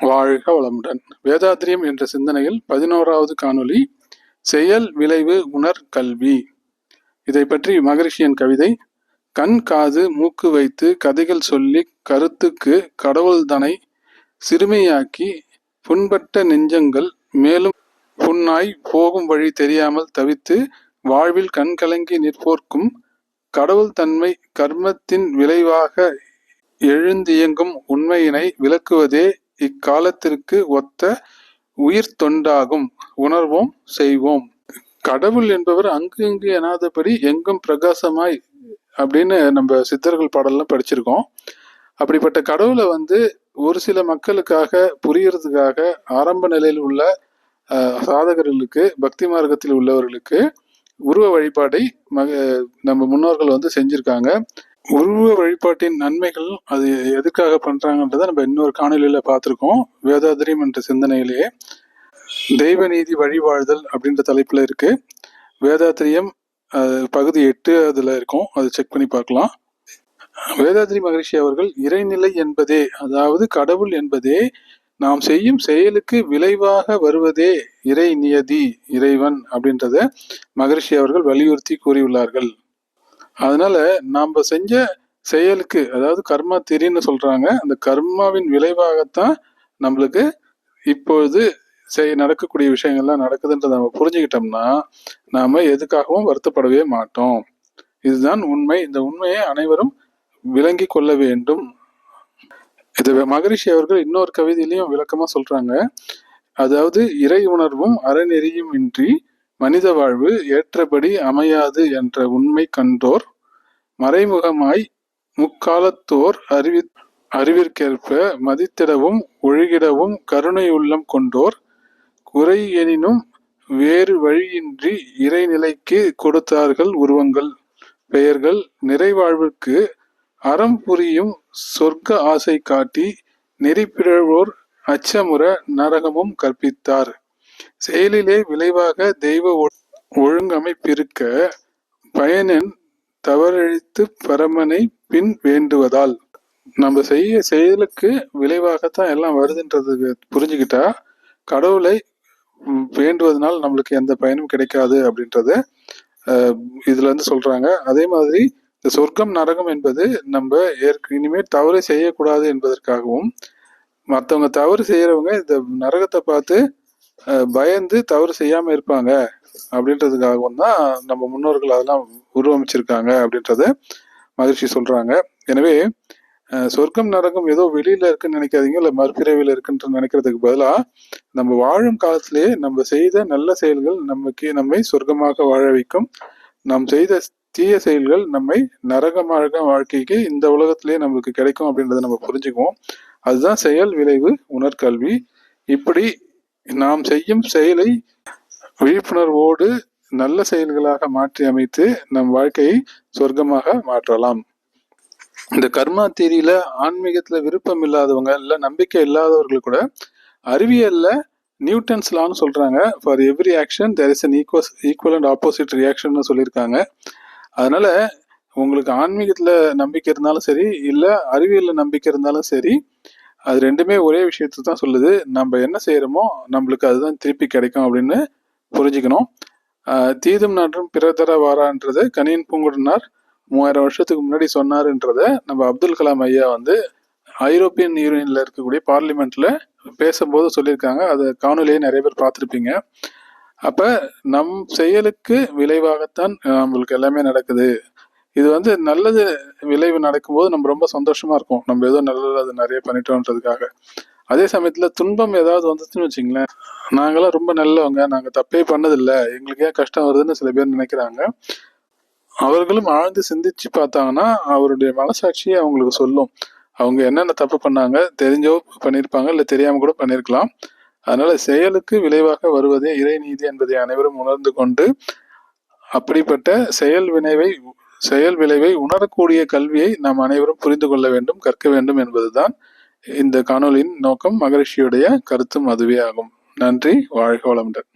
வாழ்க வளமுடன். வேதாத்திரியம் என்ற சிந்தனையில் பதினோராவது காணொளி செயல் விளைவு உணர் கல்வி. இதை பற்றி மகரிஷியின் கவிதை கண் காது மூக்கு வைத்து கதைகள் சொல்லி கருத்துக்கு கடவுள்தனை சிறுமையாக்கி புண்பட்ட நெஞ்சங்கள் மேலும் புண்ணாய் போகும் வழி தெரியாமல் தவித்து வாழ்வில் கண் கலங்கி நிற்போர்க்கும் கடவுள் தன்மை கர்மத்தின் விளைவாக எழுந்தியங்கும் உண்மையினை விளக்குவதே இக்காலத்திற்கு ஒத்த உயிர் தொண்டாகும். உணர்வோம் செய்வோம். கடவுள் என்பவர் அங்கு இங்கு எனாதபடி எங்கும் பிரகாசமாய் அப்படின்னு நம்ம சித்தர்கள் பாடல்லாம் படிச்சிருக்கோம். அப்படிப்பட்ட கடவுளை வந்து ஒரு சில மக்களுக்காக புரியறதுக்காக ஆரம்ப நிலையில் உள்ள சாதகர்களுக்கு பக்தி மார்க்கத்தில் உள்ளவர்களுக்கு உருவ வழிபாடை மக நம்ம முன்னோர்கள் வந்து செஞ்சிருக்காங்க. உருவ வழிபாட்டின் நன்மைகள் அது எதுக்காக பண்றாங்கன்றத நம்ம இன்னொரு காணொலியில பார்த்துருக்கோம். வேதாதிரியம் என்ற சிந்தனையிலேயே தெய்வ நீதி வழிவாழ்தல் அப்படின்ற தலைப்புல இருக்கு. வேதாத்திரியம் பகுதி எட்டு அதுல இருக்கும். அதை செக் பண்ணி பார்க்கலாம். வேதாதிரி மகரிஷி அவர்கள் இறைநிலை என்பதே அதாவது கடவுள் என்பதே நாம் செய்யும் செயலுக்கு விளைவாக வருவதே இறை நியதி இறைவன் அப்படின்றத மகரிஷி அவர்கள் வலியுறுத்தி கூறியுள்ளார்கள். அதனால நாம் செஞ்ச செயலுக்கு அதாவது கர்மா திரின்னு சொல்றாங்க அந்த கர்மாவின் விளைவாகத்தான் நம்மளுக்கு இப்பொழுது செய் நடக்கக்கூடிய விஷயங்கள்லாம் நடக்குதுன்றதை நம்ம புரிஞ்சுக்கிட்டோம்னா நாம எதுக்காகவும் வருத்தப்படவே மாட்டோம். இதுதான் உண்மை. இந்த உண்மையை அனைவரும் விளங்கி கொள்ள வேண்டும். இது மகரிஷி அவர்கள் இன்னொரு கவிதையிலையும் விளக்கமா சொல்றாங்க. அதாவது இறை உணர்வும் அறநெறியும் இன்றி மனித வாழ்வு ஏற்றபடி அமையாது என்ற உண்மை கண்டோர் மறைமுகமாய் முக்காலத்தோர் அறிவி அறிவிற்கேற்ப மதித்திடவும் ஒழுகிடவும் கருணை உள்ளம் கொண்டோர் குறை எனினும் வேறு வழியின்றி இறைநிலைக்கு கொடுத்தார்கள் உருவங்கள் பெயர்கள் நிறைவாழ்வுக்கு அறம் புரியும் சொர்க்க ஆசை காட்டி நெறிப்பிழவோர் அச்சமுற நரகமும் கற்பித்தார். செயலிலே விளைவாக தெய்வ ஒழுங்கமைப்பிருக்க பயனன் தவறழித்து பரமனை பின் வேண்டுவதால். நம்ம செய்ய செயலுக்கு விளைவாகத்தான் எல்லாம் வருதுன்றது புரிஞ்சுக்கிட்டா? கடவுளை வேண்டுவதனால் நம்மளுக்கு எந்த பயனும் கிடைக்காது அப்படின்றத இதுல இருந்து சொல்றாங்க. அதே மாதிரி இந்த சொர்க்கம் நரகம் என்பது நம்ம ஏற்க இனிமேல் தவறு செய்யக்கூடாது என்பதற்காகவும் மற்றவங்க தவறு செய்யறவங்க இந்த நரகத்தை பார்த்து பயந்து தவறு செய்யாம இருப்பாங்க அப்படின்றதுக்காகவும் தான் நம்ம முன்னோர்கள் அதெல்லாம் உருவமைச்சிருக்காங்க அப்படின்றத மகிழ்ச்சி சொல்றாங்க. எனவே சொர்க்கம் நரகம் ஏதோ வெளியில இருக்குன்னு நினைக்காதீங்க இல்ல மறுபிறவில இருக்குன்ற நினைக்கிறதுக்கு பதிலா நம்ம வாழும் காலத்திலேயே நம்ம செய்த நல்ல செயல்கள் நமக்கு நம்மை சொர்க்கமாக வாழ வைக்கும். நாம் செய்த தீய செயல்கள் நம்மை நரகமாக வாழ்க்கைக்கு இந்த உலகத்திலேயே நம்மளுக்கு கிடைக்கும் அப்படின்றத நம்ம புரிஞ்சுக்குவோம். அதுதான் செயல் விளைவு உணர்கல்வி. இப்படி நாம் செய்யும் செயலை விழிப்புணர்வோடு நல்ல செயல்களாக மாற்றி அமைத்து நம் வாழ்க்கையை சொர்க்கமாக மாற்றலாம். இந்த கர்மா தேரியில ஆன்மீகத்துல விருப்பம் இல்லாதவங்க இல்ல நம்பிக்கை இல்லாதவர்கள் கூட அறிவியல்ல நியூட்டன்ஸ் லான்னு சொல்றாங்க. For every action there is an equal equal and opposite reaction சொல்லியிருக்காங்க. அதனால உங்களுக்கு ஆன்மீகத்துல நம்பிக்கை இருந்தாலும் சரி இல்ல அறிவியல்ல நம்பிக்கை இருந்தாலும் சரி அது ரெண்டுமே ஒரே விஷயத்தை தான் சொல்லுது. நம்ம என்ன செய்கிறோமோ நம்மளுக்கு அதுதான் திருப்பி கிடைக்கும் அப்படின்னு புரிஞ்சுக்கணும். தீதும் நாற்றும் பிறதர வாரான்றது கனியன் பூங்குடனார் மூவாயிரம் வருஷத்துக்கு முன்னாடி சொன்னாருன்றத நம்ம அப்துல் கலாம் ஐயா வந்து ஐரோப்பியன் யூனியன்ல இருக்கக்கூடிய பார்லிமெண்ட்ல பேசும்போது சொல்லியிருக்காங்க. அதை காணொலியை நிறைய பேர் பார்த்துருப்பீங்க. அப்ப நம் செயலுக்கு விளைவாகத்தான் நம்மளுக்கு எல்லாமே நடக்குது. இது வந்து நல்லது விளைவு நடக்கும்போது நம்ம ரொம்ப சந்தோஷமா இருக்கும். நம்ம ஏதோ நல்லது அது நிறைய பண்ணிட்டோன்றதுக்காக. அதே சமயத்துல துன்பம் ஏதாவது வந்துச்சுன்னு வச்சுங்களேன் நாங்களாம் ரொம்ப நல்லவங்க. நாங்க தப்பே பண்ணதில்லை. எங்களுக்கு ஏன் கஷ்டம் வருதுன்னு சில பேர் நினைக்கிறாங்க. அவர்களும் ஆழ்ந்து சிந்திச்சு பார்த்தாங்கன்னா அவருடைய மனசாட்சியை அவங்களுக்கு சொல்லும். அவங்க என்னென்ன தப்பு பண்ணாங்க தெரிஞ்சோ பண்ணியிருப்பாங்க இல்லை தெரியாம கூட பண்ணியிருக்கலாம் அதனால செயலுக்கு விளைவாக வருவதே இறைநீதி என்பதை அனைவரும் உணர்ந்து கொண்டு அப்படிப்பட்ட செயல் வினைவை செயல் விளைவை உணரக்கூடிய கல்வியை நாம் அனைவரும் புரிந்து கொள்ள வேண்டும் கற்க வேண்டும் என்பதுதான் இந்த காணொளியின் நோக்கம். மகரிஷியுடைய கருத்தும் அதுவே ஆகும். நன்றி வாழ்க வளமுடன்.